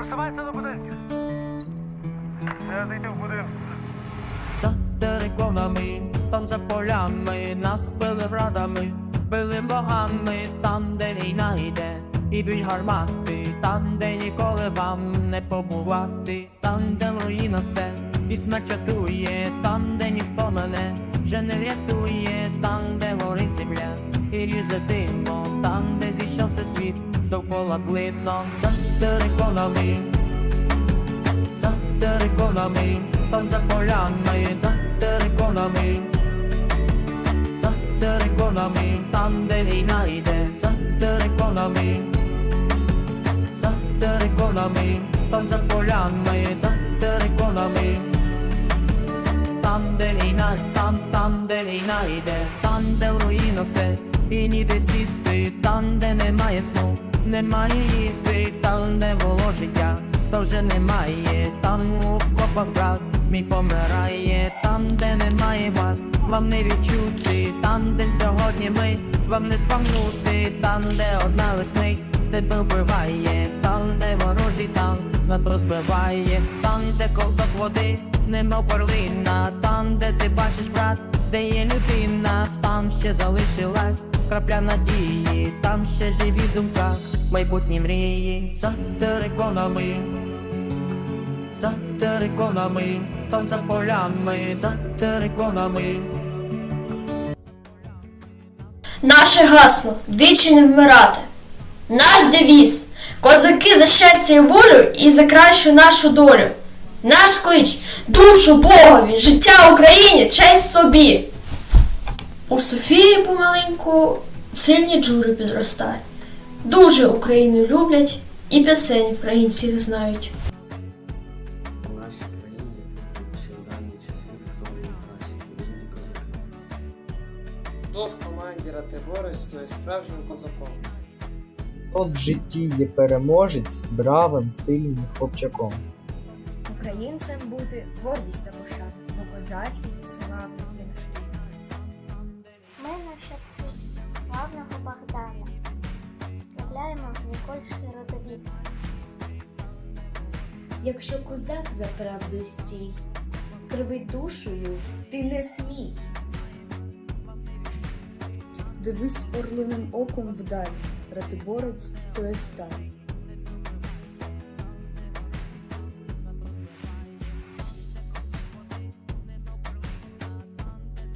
Просувайся до будинків. Не зайти в будинок. За териконами, там за полями, нас били врадами, били богами, там, де війна йде, і б'ють гармати, там, де ніколи вам не побувати, там, де руїна все, і смерть чатує, там, де ніхто мене вже не врятує, там, де горить земля, і різе димо, там, де зійшовся світ, довкола блидно, за териконами за териконами, там за полями, за териконами, за териконами, там де війна йде, за териконами, за териконами, там за полями, за териконами, там де війна, там, там де війна йде, там де в руїнах все, і ніде сісти, там де немає сну, немає їсти, там де було життя, то вже немає, там у копах брат мій помирає, там де немає вас, вам не відчути, там де сьогодні ми, вам не спамнути, там де одна лесник, тебе вбиває, там де ворожий танк нас розбиває, там де ковток води, нема перлина, там де ти бачиш брат, де є людина, там ще залишилась крапля надії, там ще живі думка, майбутні мрії, за териконами, за териконами, там за полями, за териконами. Наше гасло двічі не вмирати. Наш девіз козаки за щастя і волю і за кращу нашу долю. Наш клич душу Богові, життя Україні, честь собі. У Софії помаленьку сильні джури підростають. Дуже Україну люблять і пісень українців знають. У нашій країні ще в давні часи хто був кращий, вільні козаки. Хто в команді Ратиборець, то є справжнім козаком. От в житті є переможець бравим, сильним хлопчаком. Українцем бути гордість та пошана, бо козацький славний є наш. Ми нащадки славного Богдана. Славляємо Нікольський родовід. Якщо козак за правду стій, кривий душою ти не смій. Дивись орлиним оком вдаль, ратиборець то є сталь.